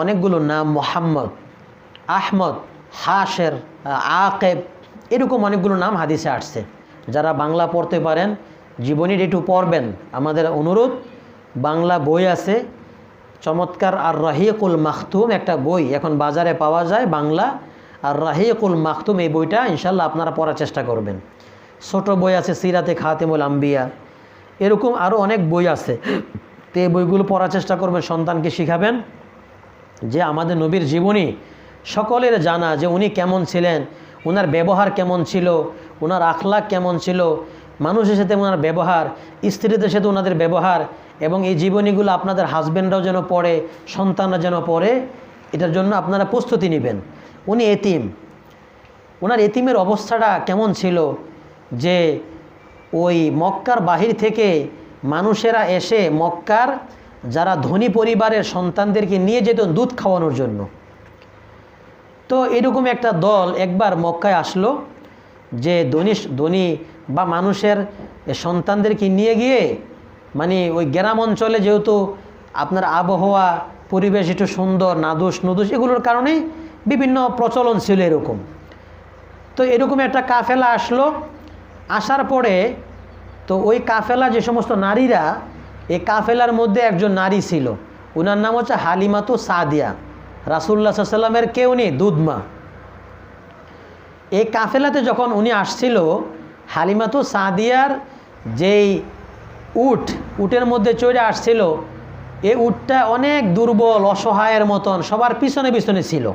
অনেকগুলো নাম, মোহাম্মদ, আহমদ হাসের আকেব, এরকম অনেকগুলো নাম হাদিসে আসছে। যারা বাংলা পড়তে পারেন জীবনীর একটু পড়বেন। আমাদের অনুরোধ, বাংলা বই আছে, চমৎকার আর রাহিকুল মাখতুম একটা বই, এখন বাজারে পাওয়া যায় বাংলা। আর রাহিকুল মাখতুম এই বইটা ইনশাল্লাহ আপনারা পড়ার চেষ্টা করবেন। ছোট বই আছে সিরাতে খাতেমুল আম্বিয়া। এরকম আরও অনেক বই আছে। তো এই বইগুলো পড়ার চেষ্টা করবেন, সন্তানকে শিখাবেন। যে আমাদের নবীর জীবনী সকলের জানা যে উনি কেমন ছিলেন ওনার ব্যবহার কেমন ছিল ওনার আখলাক কেমন ছিল, মানুষের সাথে ওনার ব্যবহার, স্ত্রীদের সাথে ওনাদের ব্যবহার এবং এই জীবনীগুলো আপনাদের হাজব্যান্ডরাও যেন পড়ে, সন্তানরা যেন পড়ে, এটার জন্য আপনারা প্রস্তুতি নেবেন। উনি এতিম। ওনার এতিমের অবস্থাটা কেমন ছিল যে ওই মক্কার বাহির থেকে মানুষেরা এসে মক্কার যারা ধনী পরিবারের সন্তানদেরকে নিয়ে যেত দুধ খাওয়ানোর জন্য। তো এরকম একটা দল একবার মক্কায় আসলো যে ধনী ধনী বা মানুষের সন্তানদেরকে নিয়ে গিয়ে মানে ওই গ্রাম অঞ্চলে যেহেতু আপনার আবহাওয়া, পরিবেশ একটু সুন্দর, নাদুস নুদুস এগুলোর কারণেই বিভিন্ন প্রচলন ছিল এরকম। তো এরকম একটা কাফেলা আসলো, আসার পরে তো ওই কাফেলা যে সমস্ত নারীরা এই কাফেলার মধ্যে একজন নারী ছিল। ওনার নাম হচ্ছে হালিমাতু সাদিয়া। রাসুল্লাহ সাল্লামের কেউ নেই, দুধমা। এই কাফেলাতে যখন উনি আসছিল, হালিমাতু সাদিয়ার যেই উট, উটের মধ্যে চড়ে আসছিল এই উটটা অনেক দুর্বল, অসহায়ের মতন, সবার পিছনে পিছনে ছিল।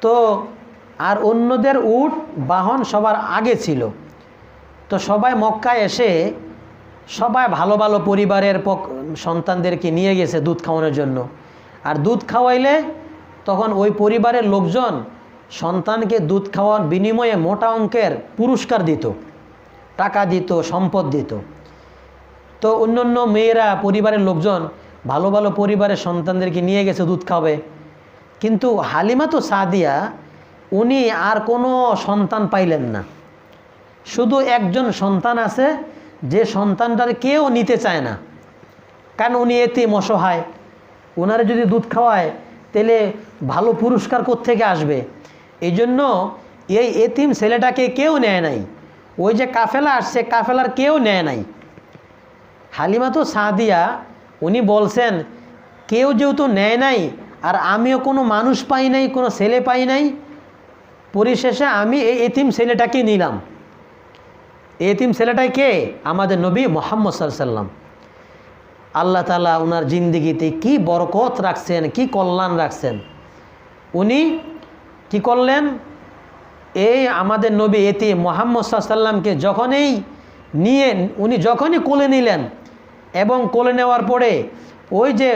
তো আর অন্যদের উট, বাহন সবার আগে ছিল। তো সবাই মক্কায় এসে সবাই ভালো ভালো পরিবারের সন্তানদেরকে নিয়ে গেছে দুধ খাওয়ানোর জন্য। আর দুধ খাওয়াইলে তখন ওই পরিবারের লোকজন সন্তানকে দুধ খাওয়ার বিনিময়ে মোটা অঙ্কের পুরস্কার দিত, টাকা দিত, সম্পদ দিত। তো অন্য অন্য মেয়েরা, পরিবারের লোকজন ভালো ভালো পরিবারের সন্তানদেরকে নিয়ে গেছে দুধ খাবে কিন্তু হালিমা তো সাদিয়া, উনি আর কোনো সন্তান পাইলেন না। শুধু একজন সন্তান আছে যে সন্তানটার কেউ নিতে চায় না, কারণ উনি এতিম, অসহায় ওনারা যদি দুধ খাওয়ায়, তাহলে ভালো পুরস্কার থেকে আসবে? এই জন্য এই এতিম ছেলেটাকে কেউ নেয় নাই। ওই যে কাফেলা আসছে, কাফেলার কেউ নেয় নাই। হালিমা তো সাদিয়া, উনি বলছেন, কেউ যেহেতু নেয় নাই, আর আমিও কোনো মানুষ পাই নাই, কোনো ছেলে পাই নাই, পরিশেষে আমি এই এতিম ছেলেটাকে নিলাম। এতিম ছেলেটাই কে? আমাদের নবী মোহাম্মদ সাল্লাম আল্লাহ তালা ওনার জিন্দিগিতে কি বরকত রাখছেন, কি কল্যাণ রাখছেন? উনি কি করলেন? এই আমাদের নবী এতে মোহাম্মদ সাল্লামকে যখনই নিয়ে, উনি যখনই কোলে নিলেন এবং কোলে নেওয়ার পরে ওই যে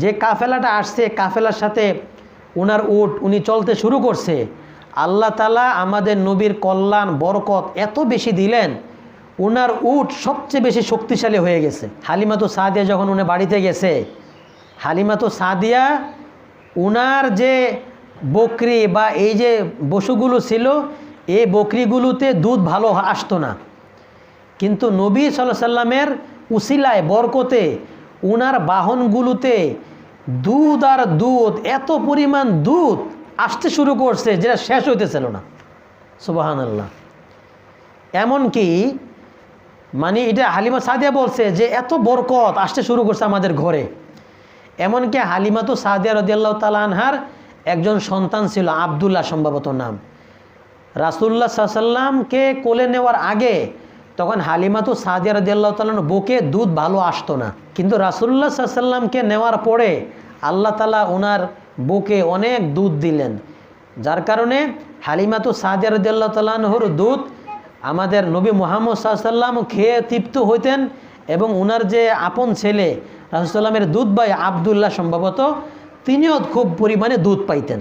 যে কাফেলাটা আসছে, কাফেলার সাথে ওনার উট উনি চলতে শুরু করছে আল্লাহ তালা আমাদের নবীর কল্যাণ, বরকত এত বেশি দিলেন ওনার উট সবচেয়ে বেশি শক্তিশালী হয়ে গেছে। হালিমা তো সাদিয়া যখন উনি বাড়িতে গেছে হালিমা তো সাদিয়া উনার যে বকরি বা এই যে বসুগুলো ছিল এই বকরিগুলোতে দুধ ভালো আসতো না। কিন্তু নবী সাল্লাহ সাল্লামের উসিলায়, বরকতে উনার বাহনগুলোতে দুধ আর দুধ, এত পরিমাণ দুধ আসতে শুরু করছে, যেটা শেষ হইতেছিল না। সুবাহান আল্লাহ এমনকি মানে এটা হালিমা সাদিয়া বলছে যে, এত বরকত আসতে শুরু করছে আমাদের ঘরে। এমনকি হালিমা তো সাদিয়া রদিয়াল্লাহ তালানহার একজন সন্তান ছিল, আবদুল্লাহ সম্ভবত নাম। রাসুল্লাহ সাল্লামকে কোলে নেওয়ার আগে তখন হালিমাতু সাদিয়া রদিয়াল্লাহ তালান বুকে দুধ ভালো আসতো না। কিন্তু রাসুল্লাহ সাল্লামকে নেওয়ার পরে আল্লাহ তালা ওনার বুকে অনেক দুধ দিলেন। যার কারণে হালিমাতু সাদিয়া রদিয়াল্লাহ তালানহর দুধ আমাদের নবী মোহাম্মদ সাল্লাম খেয়ে তৃপ্ত হইতেন এবং ওনার যে আপন ছেলে রাসুসাল্লামের দুধ ভাই আবদুল্লাহ সম্ভবত, তিনিও খুব পরিমাণে দুধ পাইতেন।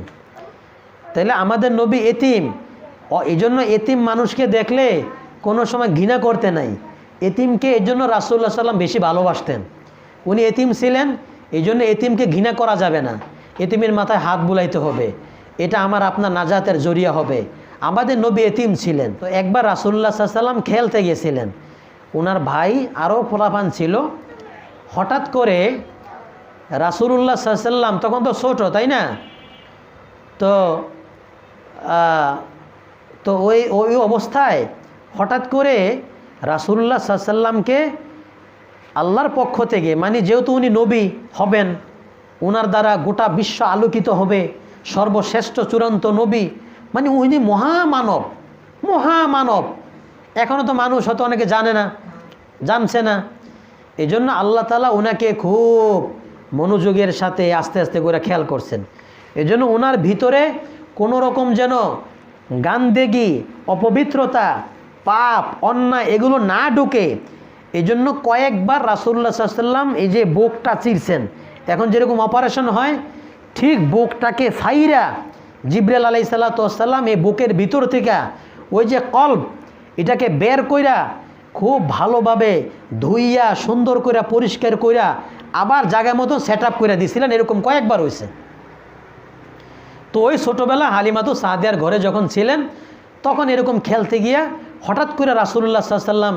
তাহলে আমাদের নবী এতিম, অ- এই জন্য এতিম মানুষকে দেখলে কোনো সময় ঘৃণা করতে নাই। এতিমকে এই জন্য রাসুল্লাহ সাল্লাম বেশি ভালোবাসতেন। উনি এতিম ছিলেন এই জন্য এতিমকে ঘৃণা করা যাবে না। এতিমের মাথায় হাত বুলাইতে হবে। এটা আমার আপনার নাজাতের জরিয়া হবে। আমাদের নবী এতিম ছিলেন। তো একবার রাসুল্লাহ সাল্লাম খেলতে গেছিলেন। ওনার ভাই আরও ফোলাপান ছিল। হঠাৎ করে রাসুল্লাহ সাল্লাম তখন তো ছোট, তাই না? তো তো ওই ওই অবস্থায় হঠাৎ করে রাসুল্লাহ সাল্লামকে আল্লাহর পক্ষ থেকে মানে যেহেতু উনি নবী হবেন ওনার দ্বারা গোটা বিশ্ব আলোকিত হবে সর্বশ্রেষ্ঠ চূড়ান্ত নবী। মানে উনি মহামানব মহামানব। এখনও তো মানুষ হয়তো অনেকে জানে না, জানছে না। এই জন্য আল্লাহ তালা ওনাকে খুব মনোযোগের সাথে আস্তে আস্তে করে খেয়াল করছেন। এই জন্য ওনার ভিতরে কোনো রকম যেন গান্দেগি, অপবিত্রতা, পাপ, অন্যায় এগুলো না ঢুকে এই জন্য কয়েকবার রাসুল্লাহ সাল্লাম এই যে বুকটা চিরছেন। এখন যেরকম অপারেশন হয়, ঠিক বুকটাকে ফাইরা জিব্রাল আলাই সাল্লাতাম এই বুকের ভিতর থেকে ওই যে কল্প এটাকে বের কইরা খুব ভালোভাবে ধুইয়া, সুন্দর করে পরিষ্কার কইরা আবার জায়গা মতো সেট আপ করে দিছিলেন, এরকম কয়েকবার হয়েছে তো ওই ছোটোবেলা হালিমাতু সাদিয়ার ঘরে যখন ছিলেন, তখন এরকম খেলতে গিয়া হঠাৎ করে রাসুল্লাহ সাল্লাম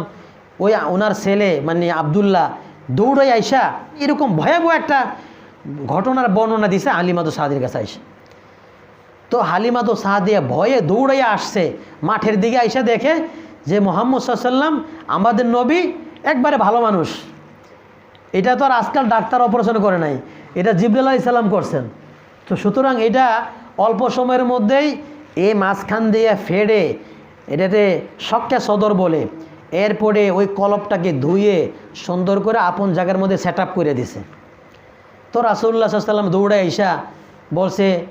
ওই ওনার ছেলে মানে আবদুল্লাহ দৌড়াই আইসা এরকম ভয়াবহ একটা ঘটনার বর্ণনা দিছে হালিমাতু সাদির কাছে আইসা। তো হালিমাতু সাদিয়া ভয়ে দৌড়াইয়া আসছে, মাঠের দিকে আইসা দেখে যে মোহাম্মদ সাল্লাম আমাদের নবী একবারে ভালো মানুষ। এটা তো আর আজকাল ডাক্তার অপারেশন করে নাই, এটা জিবরুল্লাহ ইসলাম করছেন। তো সুতরাং এটা অল্প সময়ের মধ্যেই এ মাঝখান দিয়ে ফেড়ে, এটাতে শক্কা সদর বলে এরপরে ওই কলপটাকে ধুয়ে সুন্দর করে আপন জায়গার মধ্যে সেট আপ করে দিছে। তো রাসুল্লাহ সাল্লাম দৌড়ে আইসা বলছে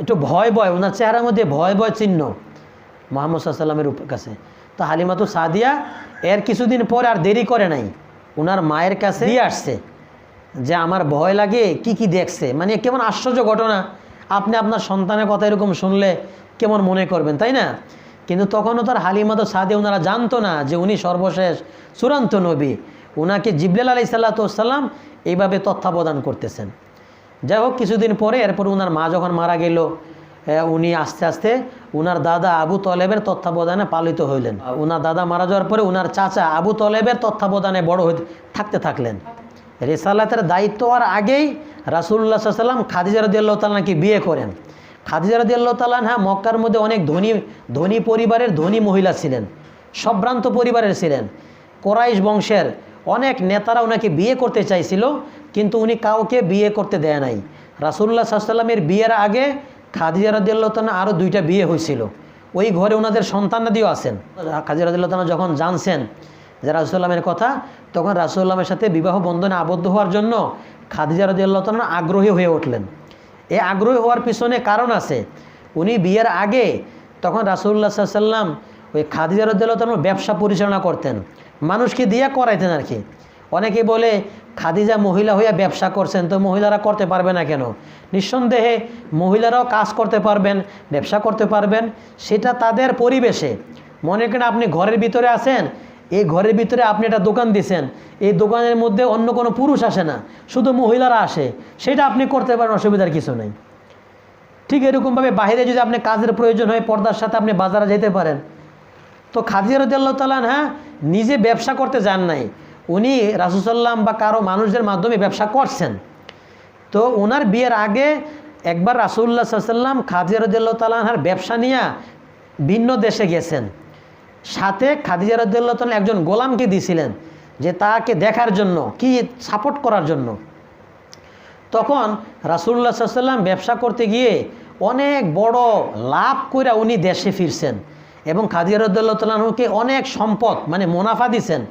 একটু ভয় ভয় ওনার চেহারার মধ্যে ভয় ভয় চিহ্ন মোহাম্মদ সাল্লামের কাছে। তো হালিমাতু সাদিয়া এর কিছুদিন পর আর দেরি করে নাই। ওনার মায়ের কাছে দিয়ে আসছে। যে আমার ভয় লাগে কি কি দেখছে? মানে কেমন আশ্চর্য ঘটনা। আপনি আপনার সন্তানের কথা এরকম শুনলে কেমন মনে করবেন তাই না? কিন্তু তখনও তার হালিমাতো সাদে ওনারা জানতো না যে উনি সর্বশেষ চূড়ান্ত নবী। ওনাকে জিবলাল আলি সাল্লাতাম এইভাবে তত্ত্বাবধান করতেছেন। যাই হোক, কিছুদিন পরে এরপর ওনার মা যখন মারা গেল উনি আস্তে আস্তে উনার দাদা আবু তলেবের তত্ত্বাবধানে পালিত হইলেন। উনার দাদা মারা যাওয়ার পরে উনার চাচা আবু তলেবের তত্ত্বাবধানে বড় হইতে, থাকতে থাকলেন। রেসালাতের দায়িত্ব আর আগেই রাসুল্লাহ সাল্লাম খাদিজা রদিয়াল্লাহ তালাকে বিয়ে করেন। খাদিজা রদিয়াল্লাহ তালান হ্যাঁ মক্কার মধ্যে অনেক ধনী ধনী পরিবারের ধনী মহিলা ছিলেন, সম্ভ্রান্ত পরিবারের ছিলেন। কোরাইশ বংশের অনেক নেতারা ওনাকে বিয়ে করতে চাইছিল, কিন্তু উনি কাউকে বিয়ে করতে দেয় নাই। রাসুল্লাহ সাল্লামের বিয়ের আগে খাদিজা রদিয়াল্লাহ তালা আরও দুইটা বিয়ে হয়েছিল। ওই ঘরে ওনাদের সন্তানাদিও আছেন। খাদিজা রদিয়াল্লাহ তালা যখন জানছেন যে রাসুল্লামের কথা, তখন রাসুল্লামের সাথে বিবাহ বন্ধনে আবদ্ধ হওয়ার জন্য খাদিজা রদিয়াল্লাহ তালা আগ্রহী হয়ে উঠলেন। এই আগ্রহী হওয়ার পিছনে কারণ আছে। উনি বিয়ের আগে তখন রাসুল্লাহ সাল্লাম ওই খাদিজা রদিয়াল্লাহ তালা ব্যবসা পরিচালনা করতেন। মানুষকে দিয়ে করাইতেন আর কি? অনেকে বলে, খাদিজা মহিলা হইয়া ব্যবসা করছেন, তো মহিলারা করতে পারবে না কেন? নিঃসন্দেহে মহিলারাও কাজ করতে পারবেন, ব্যবসা করতে পারবেন, সেটা তাদের পরিবেশে। মনে করেন আপনি ঘরের ভিতরে আছেন এই ঘরের ভিতরে আপনি একটা দোকান দিছেন, এই দোকানের মধ্যে অন্য কোনো পুরুষ আসে না, শুধু মহিলারা আসে, সেটা আপনি করতে পারেন, অসুবিধার কিছু নেই। ঠিক এরকমভাবে বাইরে যদি আপনি কাজের প্রয়োজন হয়, পর্দার সাথে আপনি বাজারে যেতে পারেন। তো খাদিজা রদিয়াল্লাহ তালান হ্যাঁ নিজে ব্যবসা করতে যান নাই, উনি রাসুসাল্লাম বা কারও মানুষদের মাধ্যমে ব্যবসা করছেন। তো ওনার বিয়ের আগে একবার রাসুল্লাহ সাল্লাম খাদিজা রদিয়াল্লাহ তালাহার ব্যবসা নিয়ে ভিন্ন দেশে গেছেন। সাথে খাদিজা তালা একজন গোলামকে দিয়েছিলেন যে তাকে দেখার জন্য, কি সাপোর্ট করার জন্য। তখন রাসুল্লাহ সাল্লাম ব্যবসা করতে গিয়ে অনেক বড় লাভ করে উনি দেশে ফিরছেন এবং খাদিয়ারুদ্দুল্লাহ তালাহুকে অনেক সম্পদ মানে মুনাফা দিছেন।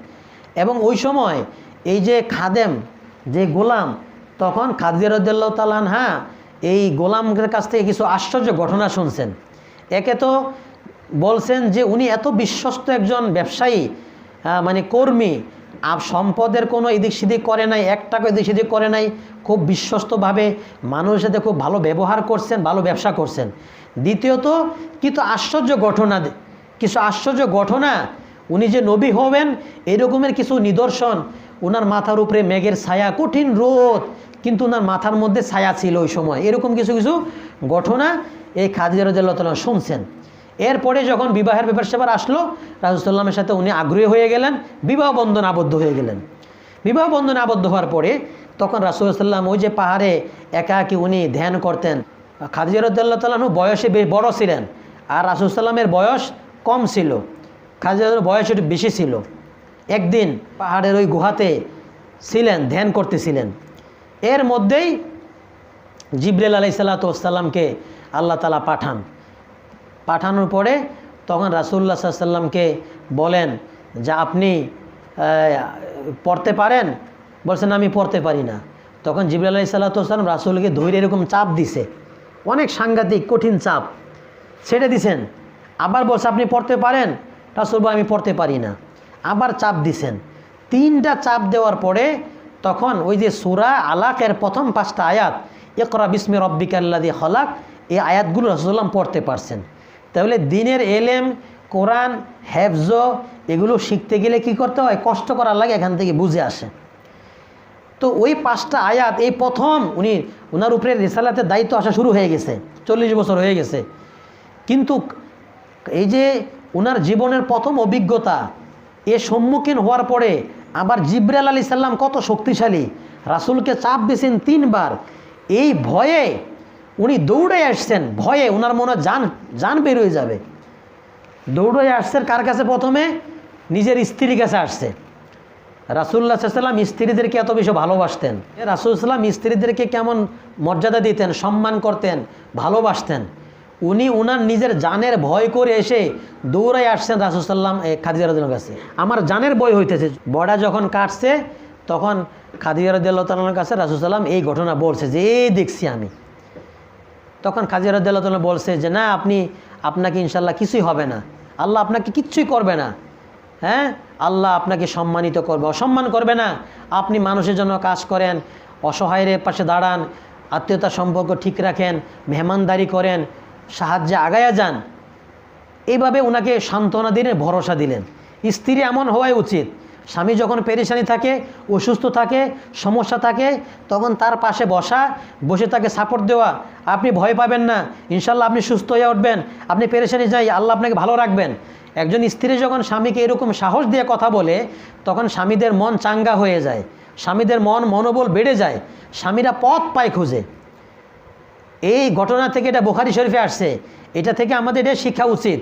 এবং ওই সময় এই যে খাদেম, যে গোলাম, তখন খাদিয়ারুদ্দুল্লাহ তালান হ্যাঁ এই গোলামের কাছ থেকে কিছু আশ্চর্য ঘটনা শুনছেন। একে তো বলছেন যে উনি এত বিশ্বস্ত একজন ব্যবসায়ী মানে কর্মী আর সম্পদের কোনো এদিক সেদিক করে নাই, এক টাকা এদিক সেদিক করে নাই, খুব বিশ্বস্তভাবে মানুষের সাথে খুব ভালো ব্যবহার করছেন, ভালো ব্যবসা করছেন। দ্বিতীয়ত, কিন্তু আশ্চর্য ঘটনা কিছু আশ্চর্য ঘটনা, উনি যে নবী হবেন, এরকমের কিছু নিদর্শন ওনার মাথার উপরে মেঘের ছায়া, কঠিন রোদ, কিন্তু ওনার মাথার মধ্যে ছায়া ছিল ওই সময়। এরকম কিছু কিছু ঘটনা এই খাদিজা রাজিয়াল্লাহ শুনছেন। এরপরে যখন বিবাহের ব্যাপার সেবার আসলো রাজুসাল্লামের সাথে উনি আগ্রহী হয়ে গেলেন, বিবাহ বন্ধন আবদ্ধ হয়ে গেলেন। বিবাহ বন্ধন আবদ্ধ হওয়ার পরে তখন রাসুলসাল্লাম ওই যে পাহাড়ে একাকি উনি ধ্যান করতেন। খাদিজা রদ্দাল্লাহ তালাহু বয়সে বড় ছিলেন আর রাসুলসাল্লামের বয়স কম ছিল। খাদিজার বয়স একটু বেশি ছিল। একদিন পাহাড়ের ওই গুহাতে ছিলেন, ধ্যান করতেছিলেন। এর মধ্যেই জিব্রেল আলাই সাল্লাতামকে আল্লাহ তালা পাঠান। পাঠানোর পরে তখন রাসুল্লাহ সাল্লামকে বলেন যে আপনি পড়তে পারেন? বলছেন, আমি পড়তে পারি না। তখন জিবরাল আলাই সাল্লাতাম রাসুলকে ধৈর্য এরকম চাপ দিছে। অনেক সাংঘাতিক, কঠিন চাপ। ছেড়ে দিছেন। আবার বলছে, আপনি পড়তে পারেন? রাসুল আমি পড়তে পারি না। আবার চাপ দিছেন। তিনটা চাপ দেওয়ার পরে তখন ওই যে সুরা আলাকের প্রথম পাঁচটা আয়াত একরা বিস্মি রব্বিকাল্লাদি হলাক এই আয়াতগুলো রসুল্লাম পড়তে পারছেন। তাহলে দিনের এলেম, কোরআন, হেফজ, এগুলো শিখতে গেলে কি করতে হয়? কষ্ট করার লাগে এখান থেকে বুঝে আসে। তো ওই পাঁচটা আয়াত, এই প্রথম উনি ওনার উপরে রেসালাতের দায়িত্ব আসা শুরু হয়ে গেছে, চল্লিশ বছর হয়ে গেছে। কিন্তু এই যে ওনার জীবনের প্রথম অভিজ্ঞতা, এ সম্মুখীন হওয়ার পরে আবার জিব্রাল আলী সাল্লাম কত শক্তিশালী, রাসুলকে চাপ দিয়েছেন তিনবার। এই ভয়ে উনি দৌড়ে আসছেন, ভয়ে ওনার মনে যান যান বেরোয় যাবে। দৌড়ে আসছেন কার কাছে প্রথমে? নিজের স্ত্রীর কাছে আসছে। রাসুল্লাহ সাল্লাম স্ত্রীদেরকে এত বেশি ভালোবাসতেন। রাসুল সাল্লাম স্ত্রীদেরকে কেমন মর্যাদা দিতেন, সম্মান করতেন, ভালোবাসতেন। উনি উনার নিজের জানের ভয় করে এসে দৌড়াই আসছেন রাসুল সাল্লাম খাদিজারুদ্দিনের কাছে। আমার জানের ভয় হইতেছে বড়া যখন কাটছে, তখন খাদিজারুদ্দাল্লাহ কাছে রাসুল সাল্লাম এই ঘটনা বলছে যে, এই দেখছি আমি। তখন খাজির রদ্দাল্লাহ বলছে যে, না, আপনি, আপনাকে ইনশাল্লাহ কিছুই হবে না। আল্লাহ আপনাকে কিচ্ছুই করবে না। হ্যাঁ? আল্লাহ আপনাকে সম্মানিত করবে। অসম্মান করবে না। আপনি মানুষের জন্য কাজ করেন, অসহায়ের পাশে দাঁড়ান, আত্মীয়তা সম্পর্ক ঠিক রাখেন, মেহমানদারি করেন, সাহায্যে আগায়া যান। এইভাবে ওনাকে সান্ত্বনা দিলেন, ভরসা দিলেন। স্ত্রী এমন হওয়াই উচিত। স্বামী যখন পেরেশানি থাকে, অসুস্থ থাকে, সমস্যা থাকে, তখন তার পাশে বসা, বসে তাকে সাপোর্ট দেওয়া। আপনি ভয় পাবেন না। ইনশাল্লাহ আপনি সুস্থ হয়ে উঠবেন। আপনি পেরেশানি যাই, আল্লাহ আপনাকে ভালো রাখবেন। একজন স্ত্রী যখন স্বামীকে এরকম সাহস দিয়ে কথা বলে, তখন স্বামীদের মন চাঙ্গা হয়ে যায়। স্বামীদের মন মনোবল বেড়ে যায়। স্বামীরা পথ পায় খুঁজে। এই ঘটনা থেকে এটা বোখারি শরীফে আসছে। এটা থেকে আমাদের এটা শিক্ষা উচিত।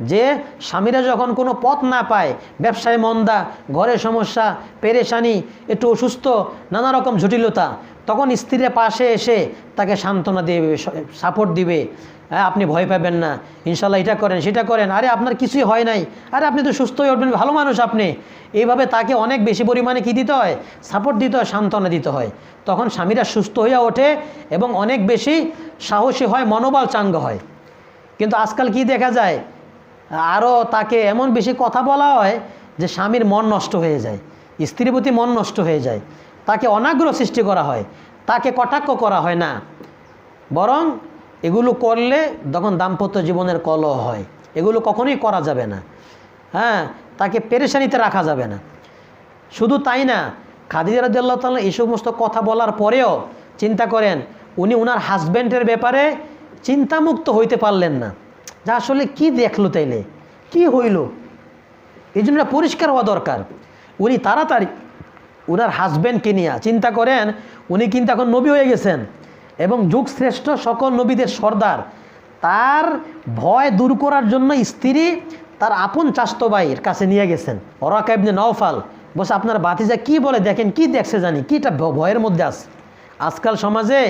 যে স্বামীরা যখন কোনো পথ না পায়, ব্যবসায় মন্দা ঘরের সমস্যা, পেরেশানি, একটু অসুস্থ, নানা রকম জটিলতা, তখন স্ত্রীর পাশে এসে তাকে সান্ত্বনা দেবে সাপোর্ট দিবে। হ্যাঁ আপনি ভয় পাবেন না। ইনশাল্লাহ এটা করেন, সেটা করেন। আরে, আপনার কিছুই হয় নাই। আরে, আপনি তো সুস্থ হয়ে উঠবেন, ভালো মানুষ আপনি। এইভাবে তাকে অনেক বেশি পরিমাণে কী দিতে হয়? সাপোর্ট দিতে হয়, সান্ত্বনা দিতে হয়। তখন স্বামীরা সুস্থ হয়ে ওঠে এবং অনেক বেশি সাহসী হয়, মনোবল চাঙ্গ হয়। কিন্তু আজকাল কি দেখা যায়? আরও তাকে এমন বেশি কথা বলা হয় যে স্বামীর মন নষ্ট হয়ে যায়, স্ত্রীর প্রতি মন নষ্ট হয়ে যায়। তাকে অনাগ্রহ সৃষ্টি করা হয়, তাকে কটাক্ষ করা হয় না। বরং এগুলো করলে তখন দাম্পত্য জীবনের কলহ হয়। এগুলো কখনোই করা যাবে না। হ্যাঁ তাকে পেরেশানিতে রাখা যাবে না। শুধু তাই না, খাদিজা রাজিয়াল্লাহ তাল্লাহ এই সমস্ত কথা বলার পরেও চিন্তা করেন, উনি উনার হাজব্যান্ডের ব্যাপারে চিন্তামুক্ত হইতে পারলেন না। যা আসলে কি দেখল তাইলে? কি হইল? এই জন্য পরিষ্কার হওয়া দরকার। উনি তাড়াতাড়ি উনার হাজব্যান্ডকে নিয়ে, চিন্তা করেন, উনি কিন্তু এখন নবী হয়ে গেছেন এবং যুগ শ্রেষ্ঠ সকল নবীদের সর্দার। তার ভয় দূর করার জন্য স্ত্রী তার আপন চাস্তো ভাইয়ের কাছে নিয়ে গেছেন ওরাকাইবনে নওফাল। বসে আপনার বাতিজা কি বলে দেখেন, কি দেখছে জানি কিটা ভয়ের মধ্যে আছে। আজকাল সমাজে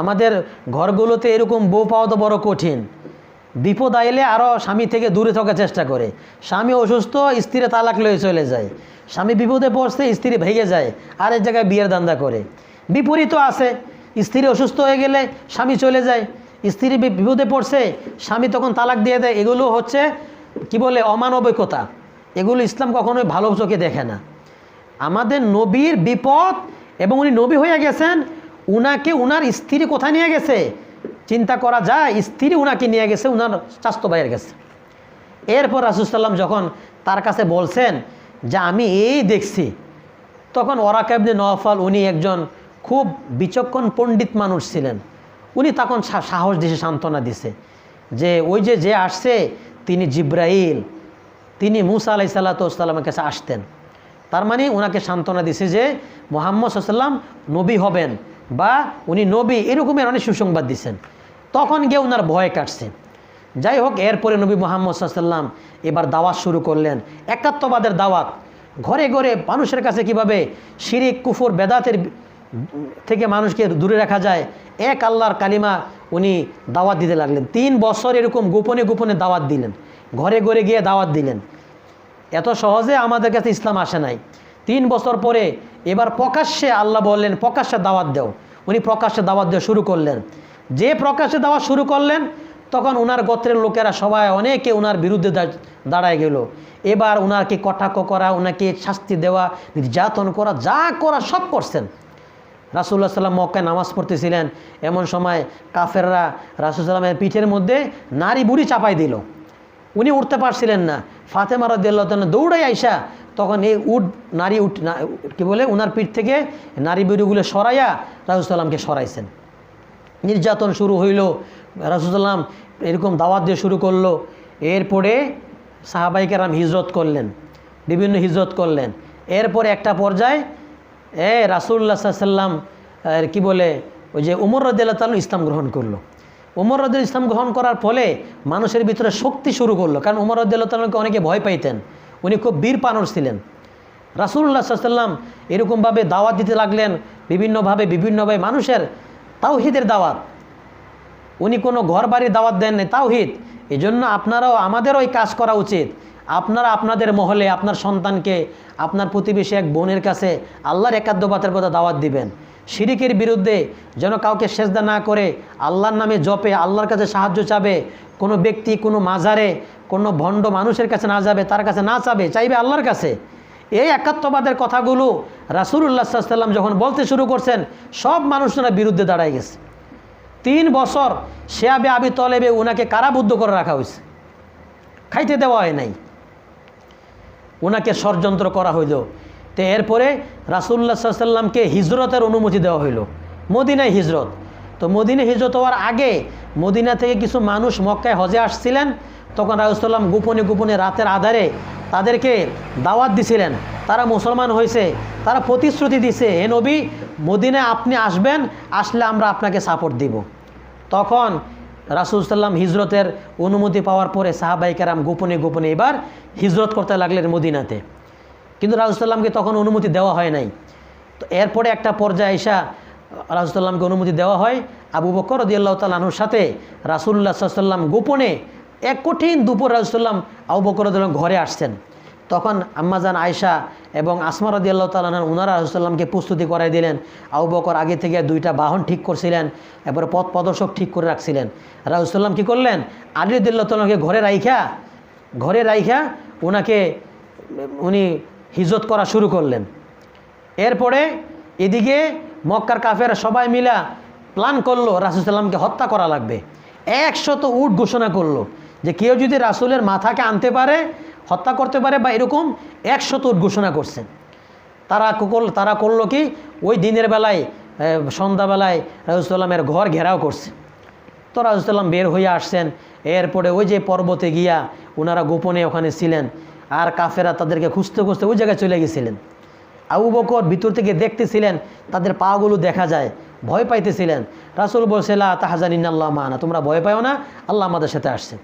আমাদের ঘরগুলোতে এরকম বউ পাওয়া তো বড় কঠিন। বিপদ আইলে আরও স্বামী থেকে দূরে থাকার চেষ্টা করে। স্বামী অসুস্থ, স্ত্রীরে তালাক লয়ে চলে যায়। স্বামী বিপদে পড়ছে, স্ত্রী ভেঙে যায় আর এক জায়গায় বিয়ের দান্দা করে। বিপরীতও আছে, স্ত্রী অসুস্থ হয়ে গেলে স্বামী চলে যায়। স্ত্রী বিপদে পড়ছে, স্বামী তখন তালাক দিয়ে দেয়। এগুলো হচ্ছে, কি বলে, অমানবিকতা। এগুলো ইসলাম কখনোই ভালো চোখে দেখে না। আমাদের নবীর বিপদ এবং উনি নবী হয়ে গেছেন, উনাকে, উনার স্ত্রী কোথায় নিয়ে গেছে? চিন্তা করা যায়, স্ত্রী উনাকে নিয়ে গেছে, উনার স্বাস্থ্য ভাইয়ের কাছে। এরপর রাসুসাল্লাম যখন তার কাছে বলছেন যে, আমি এই দেখছি, তখন ওরাকাবনে নওয়াফাল উনি একজন খুব বিচক্ষণ পণ্ডিত মানুষ ছিলেন। উনি তখন সাহস দিছে, সান্ত্বনা দিছে যে, ওই যে যে আসছে, তিনি জিব্রাইল, তিনি মুসা আলাই সাল্লাতামের কাছে আসতেন। তার মানে ওনাকে সান্ত্বনা দিছে যে, মোহাম্মদ সাল্লাম নবী হবেন। বা উনি নবী এরকমের অনেক সুসংবাদ দিছেন। তখন গিয়ে ওনার ভয় কাটছে। যাই হোক, এরপরে নবী মোহাম্মদ সাল্লাম এবার দাওয়াত শুরু করলেন। একাত্মবাদের দাওয়াত। ঘরে ঘরে মানুষের কাছে কীভাবে শিরিক, কুফর, বেদাতের থেকে মানুষকে দূরে রাখা যায়, এক আল্লাহর কালিমা উনি দাওয়াত দিতে লাগলেন। তিন বছর এরকম গোপনে গোপনে দাওয়াত দিলেন। ঘরে ঘরে গিয়ে দাওয়াত দিলেন। এত সহজে আমাদের কাছে ইসলাম আসে নাই। তিন বছর পরে এবার প্রকাশ্যে আল্লাহ বললেন, প্রকাশ্যে দাওয়াত দেও। উনি প্রকাশ্যে দাওয়াত দেওয়া শুরু করলেন। যে প্রকাশ্যে দাওয়াত শুরু করলেন, তখন ওনার গোত্রের লোকেরা সবাই অনেকে ওনার বিরুদ্ধে দাঁড়ায় গেল। এবার ওনাকে কটাক্ষ করা ওনাকে শাস্তি দেওয়া, নির্যাতন করা, যা করা সব করছেন। রাসুল্লাহ সাল্লাম মক্কায় নামাজ পড়তেছিলেন। এমন সময় কাফেররা রাসুল সাল্লামের পিঠের মধ্যে নারী বুড়ি চাপাই দিল। উনি উঠতে পারছিলেন না। ফাতেমা রদিয়াল্লাহ দৌড়াই আইসা তখন এই উট, নারী উঠ কি বলে ওনার পিঠ থেকে নারী বুড়িগুলো সরাইয়া রাসুসাল্লামকে সরাইছেন। নির্যাতন শুরু হইল। রাসুসাল্লাম এরকম দাওয়াত দিয়ে শুরু করল। এরপরে সাহাবাইকেরাম হিজরত করলেন, বিভিন্ন হিজরত করলেন। এরপরে একটা পর্যায়ে, এ রাসুল্লাহ সাল্লাম কি বলে, ওই যে উমর রদিল্লা তালু ইসলাম গ্রহণ করল। উমর রদুল ইসলাম গ্রহণ করার ফলে মানুষের ভিতরে শক্তি শুরু করল। কারণ উমর রদুল্লাহ তালুকে অনেকে ভয় পাইতেন। উনি খুব বীর পানর ছিলেন। রাসুল্লাহ সাল্লাম এরকমভাবে দাওয়াত দিতে লাগলেন, বিভিন্নভাবে বিভিন্নভাবে মানুষের তাওহিদের দাওয়াত। উনি কোনো ঘর বাড়ির দাওয়াত দেন নাই তাওহিদ। এই জন্য আপনারাও, আমাদেরও এই কাজ করা উচিত। আপনারা আপনাদের মহলে, আপনার সন্তানকে, আপনার প্রতিবেশী এক বোনের কাছে আল্লাহর একাদ্যবাতের কথা দাওয়াত দিবেন। শিরিকের বিরুদ্ধে যেন কাউকে সেজদা না করে, আল্লাহর নামে জপে, আল্লাহর কাছে সাহায্য চাবে, কোনো ব্যক্তি, কোনো মাজারে, কোনো ভণ্ড মানুষের কাছে না যাবে, তার কাছে না চাবে, চাইবে আল্লাহর কাছে। এই একাত্মবাদের কথাগুলো রাসুল্লাহ সাল্লাম যখন বলতে শুরু করছেন, সব মানুষরা বিরুদ্ধে দাঁড়ায় গেছে। তিন বছর শেয়াবে আবি তলেবে ওনাকে কারাবুদ্ধ করে রাখা হয়েছে। খাইতে দেওয়া হয় নাই। ওনাকে ষড়যন্ত্র করা হইল। তো এরপরে রাসুল্লা সাল্লামকে হিজরতের অনুমতি দেওয়া হইল। মদিনায় হিজরত। তো মদিনায় হিজরত হওয়ার আগে মদিনা থেকে কিছু মানুষ মক্কায় হজে আসছিলেন। তখন রাজুসাল্লাম গোপনে গোপনে রাতের আধারে তাদেরকে দাওয়াত দিছিলেন। তারা মুসলমান হয়েছে তারা প্রতিশ্রুতি দিছে হে নবী, মদিনায় আপনি আসবেন, আসলে আমরা আপনাকে সাপোর্ট দিব। তখন রাসুল সাল্লাম হিজরতের অনুমতি পাওয়ার পরে সাহাবাই কেরাম গোপনে গোপনে এবার হিজরত করতে লাগলেন মদিনাতে। কিন্তু রাজুসাল্লামকে তখন অনুমতি দেওয়া হয় নাই। তো এরপরে একটা পর্যায়ে এসা রাজুসাল্লামকে অনুমতি দেওয়া হয়। আবু বকর রদিয়াল্লাহ তালাহুর সাথে রাসুল্লাহ সাল্লাম গোপনে এক কঠিন দুপুর রাজুসাল্লাম আবু বকর রদিয়াল্লাহ ঘরে আসছেন। তখন আম্মাজান আয়সা এবং আসমা রদি আল্লাহ তালান উনারা রাজুসাল্লামকে প্রস্তুতি করাই দিলেন। আবু বকর আগে থেকে দুইটা বাহন ঠিক করছিলেন, এরপরে পথ প্রদর্শক ঠিক করে রাখছিলেন। রাজুসাল্লাম কী করলেন? আলী রদুল্লাহ তালাকে ঘরে রাইখা ঘরে রাইখা ওনাকে উনি হিজত করা শুরু করলেন। এরপরে এদিকে মক্কার কাফের সবাই মিলা প্ল্যান করল রাসুসাল্লামকে হত্যা করা লাগবে। একশত উট ঘোষণা করল যে কেউ যদি রাসুলের মাথাকে আনতে পারে, হত্যা করতে পারে বা এরকম একশত উট ঘোষণা করছেন তারা করল, তারা করল কি? ওই দিনের বেলায় সন্ধ্যাবেলায় রাজুসাল্লামের ঘর ঘেরাও করছে। তো রাজুসাল্লাম বের হয়ে আসছেন। এরপরে ওই যে পর্বতে গিয়া ওনারা গোপনে ওখানে ছিলেন। আর কাফেরা তাদেরকে খুঁজতে খুঁজতে ওই জায়গায় চলে গেছিলেন। আবু বকর ভিতর থেকে দেখতেছিলেন, তাদের পাগুলো দেখা যায়, ভয় পাইতেছিলেন। রাসুল বলছিলা তাহাজান ইন্নাল্লাহ মানা, তোমরা ভয় পাও না, আল্লাহ আমাদের সাথে আসছে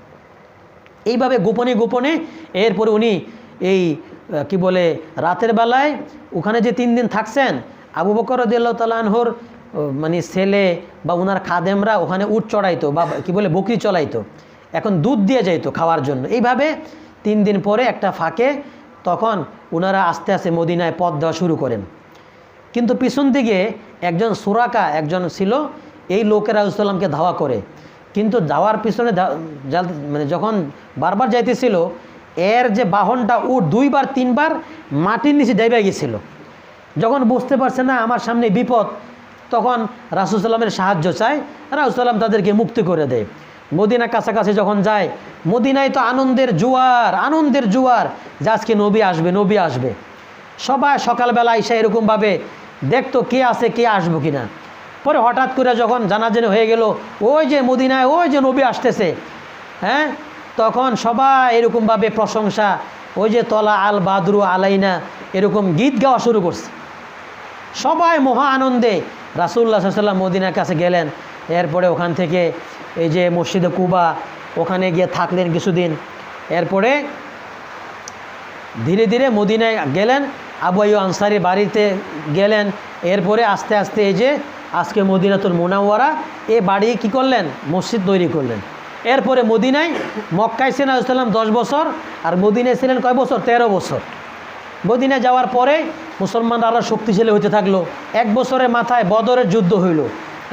এইভাবে গোপনে গোপনে এরপরে উনি এই কি বলে, রাতের বেলায় ওখানে যে তিন দিন থাকছেন, আবু বকর রদিয়াল্লাহ মানে ছেলে বা ওনার খাদেমরা ওখানে উট চড়াইতো বা কি বলে বকরি চলাইতো এখন দুধ দিয়ে যাইতো খাওয়ার জন্য। এইভাবে তিন দিন পরে একটা ফাঁকে তখন ওনারা আস্তে আস্তে মদিনায় পথ দেওয়া শুরু করেন। কিন্তু পিছন দিকে একজন সুরাকা একজন ছিল, এই লোকেরা রাজুসাল্লামকে ধাওয়া করে। কিন্তু যাওয়ার পিছনে মানে যখন বারবার যাইতেছিল, এর যে বাহনটা ও দুইবার, তিনবার মাটির নিচে যাইবে গেছিল। যখন বুঝতে পারছে না আমার সামনে বিপদ, তখন রাসুসাল্লামের সাহায্য চায় রাসুসাল্লাম তাদেরকে মুক্তি করে দেয়। মদিনা কাছাকাছি যখন যায়, মদিনায় তো আনন্দের জোয়ার আনন্দের জোয়ার। যে আজকে নবী আসবে নবী আসবে। সবাই সকালবেলা এসে এরকমভাবে দেখতো কে আছে, কে আসব কিনা। পরে হঠাৎ করে যখন জানাজানি হয়ে গেল, ওই যে মদিনায়, ওই যে নবী আসতেছে হ্যাঁ? তখন সবাই এরকমভাবে প্রশংসা, ওই যে তলা আল বাদরু আলাইনা, এরকম গীত গাওয়া শুরু করছে। সবাই মহা আনন্দে রাসুল্লাহ সাল্লাম মদিনার কাছে গেলেন। এরপরে ওখান থেকে এই যে মসজিদে কুবা, ওখানে গিয়ে থাকলেন কিছুদিন। এরপরে ধীরে ধীরে মদিনায় গেলেন, আবু আইয়ু আনসারি বাড়িতে গেলেন। এরপরে আস্তে আস্তে এই যে আজকে মদিনাতুল মোনাওয়ারা, এ বাড়ি কি করলেন? মসজিদ তৈরি করলেন। এরপরে মদিনায় মক্কায় ছিলেন আলাইসাল্লাম দশ বছর, আর মদিনায় ছিলেন কয় বছর? তেরো বছর। মদিনায় যাওয়ার পরে মুসলমানরা আরও শক্তিশালী হতে থাকল। এক বছরের মাথায় বদরের যুদ্ধ হইল।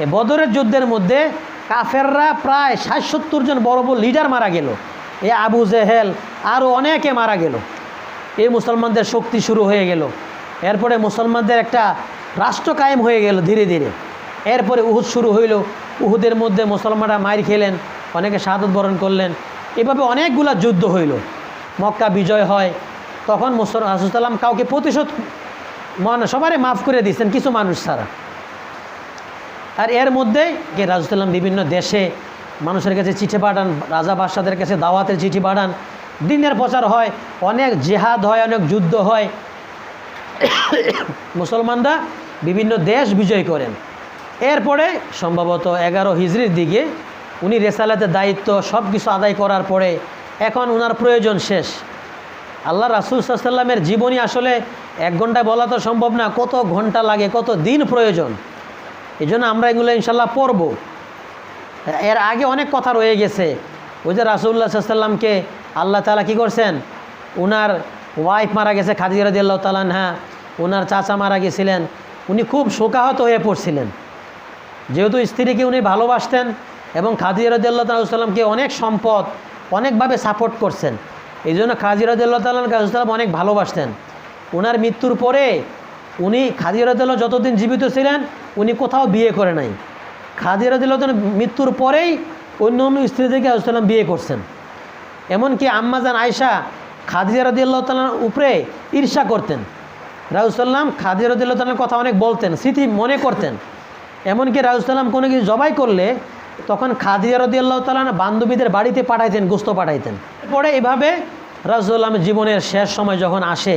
এ বদরের যুদ্ধের মধ্যে কাফেররা প্রায় ষাট সত্তর জন বড় বড় লিডার মারা গেল। এ আবু জেহেল আরও অনেকে মারা গেল। এই মুসলমানদের শক্তি শুরু হয়ে গেল। এরপরে মুসলমানদের একটা রাষ্ট্র কায়েম হয়ে গেল ধীরে ধীরে। এরপরে উহুদ শুরু হইল। উহুদের মধ্যে মুসলমানরা মার খেলেন, অনেকে শাহাদত বরণ করলেন। এভাবে অনেকগুলা যুদ্ধ হইল। মক্কা বিজয় হয়, তখন মুসল হাসুসাল্লাম কাউকে প্রতিশোধ মানে সবারই মাফ করে দিয়েছেন কিছু মানুষ ছাড়া। আর এর মধ্যে যে রাজুসাল্লাম বিভিন্ন দেশে মানুষের কাছে চিঠি পাঠান, রাজা বাদশাদের কাছে দাওয়াতের চিঠি পাঠান, দিনের প্রচার হয়, অনেক জেহাদ হয়, অনেক যুদ্ধ হয়। মুসলমানরা বিভিন্ন দেশ বিজয় করেন। এরপরে সম্ভবত এগারো হিজড়ির দিকে উনি রেসালাতের দায়িত্ব সব কিছু আদায় করার পরে এখন ওনার প্রয়োজন শেষ। আল্লাহ রাসুল সাল্লামের জীবনী আসলে এক ঘন্টায় বলা তো সম্ভব না, কত ঘণ্টা লাগে, কত দিন প্রয়োজন। এই জন্য আমরা এগুলো ইনশাল্লাহ পড়ব। এর আগে অনেক কথা রয়ে গেছে। ওই যে রাসুল্লাহ সাল্লামকে আল্লাহ তালা কি করছেন? ওনার ওয়াইফ মারা গেছে দিল্লাহ তালান হ্যাঁ ওনার চাচা মারা গেছিলেন। উনি খুব শোকাহত হয়ে পড়ছিলেন। যেহেতু স্ত্রীকে উনি ভালোবাসতেন এবং খাদিজা রদিয়াল্লাহ তাল্লামকে অনেক সম্পদ, অনেকভাবে সাপোর্ট করছেন। এই জন্য খাজি রদিয়াল্লাহ তাল্লাহ কাজুসাল্লাম অনেক ভালোবাসতেন। ওনার মৃত্যুর পরে উনি খাদি রদিয়াল্লাহ যতদিন জীবিত ছিলেন, উনি কোথাও বিয়ে করে নাই। খাদি রদিয়াল্লাহ মৃত্যুর পরেই অন্য অন্য স্ত্রীদেরকে আলুসাল্লাম বিয়ে করছেন। এমনকি আম্মাজান আয়সা খাদিজা রদিয়াল্লাহ তালার উপরে ঈর্ষা করতেন। রাজুসাল্লাম খাদিজা রদিয়াল্লাহ তালার কথা অনেক বলতেন, স্মৃতি মনে করতেন। এমনকি রাজুসাল্লাম কোনো কিছু জবাই করলে তখন খাদিজা রদিয়াল্লাহ তালান বান্ধবীদের বাড়িতে পাঠাইতেন গোস্ত পাঠাইতেন। পরে এভাবে রাজুল্লামের জীবনের শেষ সময় যখন আসে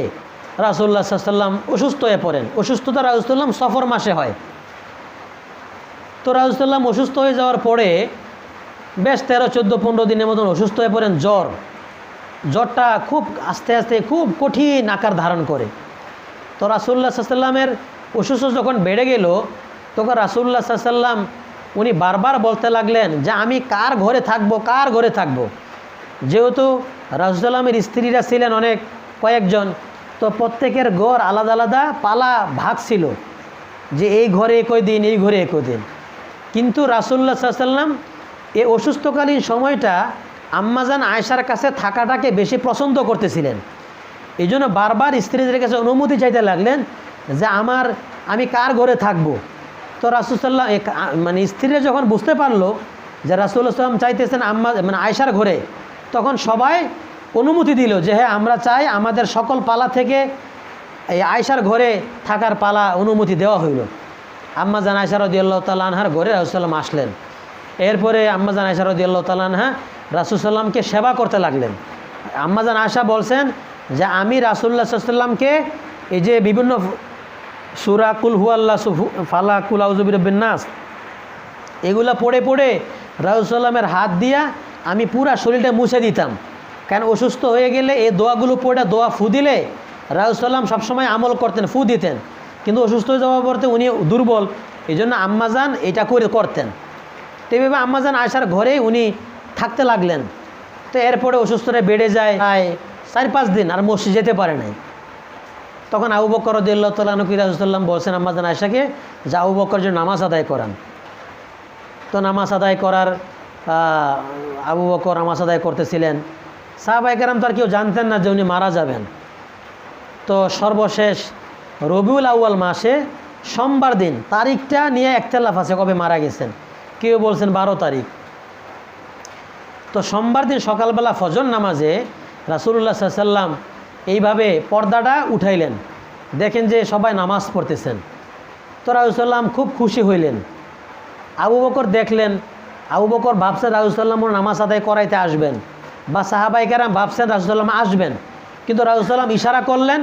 রাসুল্লাহ সাল্লাম অসুস্থ হয়ে পড়েন। অসুস্থতা রাজুসাল্লাম সফর মাসে হয়। তো রাজুসাল্লাম অসুস্থ হয়ে যাওয়ার পরে বেশ তেরো, চোদ্দ, পনেরো দিনের মতন অসুস্থ হয়ে পড়েন জ্বর। জ্বরটা খুব আস্তে আস্তে খুব কঠিন আকার ধারণ করে। তো রাসুল্লাহ সাল্লামের অসুস্থ যখন বেড়ে গেল, তখন রাসুল্লাহ সাল্লাম উনি বারবার বলতে লাগলেন যে, আমি কার ঘরে থাকব? কার ঘরে থাকব? যেহেতু রাসুসাল্লামের স্ত্রীরা ছিলেন অনেক কয়েকজন তো প্রত্যেকের ঘর আলাদা আলাদা, পালা ভাগ ছিল যে এই ঘরে একই দিন, এই ঘরে একই দিন। কিন্তু রাসুল্লাহ সাল্লাম এই অসুস্থকালীন সময়টা আম্মাজান আয়সার কাছে থাকাটাকে বেশি পছন্দ করতেছিলেন। এই জন্য বারবার স্ত্রীদের কাছে অনুমতি চাইতে লাগলেন যে আমার, আমি কার ঘরে থাকব? তো রাসুলসাল্লাম মানে স্ত্রীরা যখন বুঝতে পারল যে রাসুল্লাহ সাল্লাম চাইতেছেন আম্মা মানে আয়সার ঘরে, তখন সবাই অনুমতি দিল যে হ্যাঁ আমরা চাই আমাদের সকল পালা থেকে এই আয়সার ঘরে থাকার পালা অনুমতি দেওয়া হইল। আম্মা জান আয়সা রদিয়াল্লাহ তালানহার ঘরে রাসুসাল্লাম আসলেন। এরপরে আম্মা জান আয়সা রদিয়াল্লাহ তালানহা রাসুসাল্লামকে সেবা করতে লাগলেন। আম্মা জান আয়সা বলছেন যে, আমি রাসুল্লাহ সাল্লামকে এই যে বিভিন্ন সুরা কুল হুয়াল্লা ফালা কুল আউজুবিরবিন নাস, এগুলা পড়ে পড়ে রাজুসাল্লামের হাত দিয়া আমি পুরা শরীরটা মুছে দিতাম। কেন অসুস্থ হয়ে গেলে এই দোয়াগুলো পড়ে দোয়া ফু দিলে? রাজুসাল্লাম সবসময় আমল করতেন, ফু দিতেন। কিন্তু অসুস্থ হয়ে যাওয়ার পরতে উনি দুর্বল। এই জন্য আম্মাজান এটা করে করতেন। তো এইভাবে আম্মাজান আসার ঘরেই উনি থাকতে লাগলেন। তো এরপরে অসুস্থতা বেড়ে যায় প্রায় চার পাঁচ দিন আর মসজিদ যেতে পারে নাই। তখন আবু বকর রদিল্লাহ তালুকি রাজুসাল্লাম বলছেন, আম্মাজান আয়সাকে যে আবু বকর যে নামাজ আদায় করান। তো নামাজ আদায় করার আবু বকর নামাজ আদায় করতেছিলেন। সাহাবাইকারাম তো আর কেউ জানতেন না যে উনি মারা যাবেন। তো সর্বশেষ রবিউল আউয়াল মাসে সোমবার দিন তারিখটা নিয়ে একতলাফ আছে কবে মারা গেছেন। কেউ বলছেন বারো তারিখ। তো সোমবার দিন সকালবেলা ফজর নামাজে রাসুল্লাহ সাল্লাম এইভাবে পর্দাটা উঠাইলেন। দেখেন যে সবাই নামাজ পড়তেছেন। তো রাজুসাল্লাম খুব খুশি হইলেন। আবু বকর দেখলেন, আবু বকর ভাবছেন রাজুসাল্লাম নামাজ আদায় করাইতে আসবেন। বা সাহাবাইকারাম ভাবছেন রাজুসাল্লাম আসবেন। কিন্তু রাজুসাল্লাম ইশারা করলেন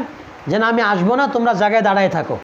যে না, আমি আসব না, তোমরা জায়গায় দাঁড়ায় থাকো।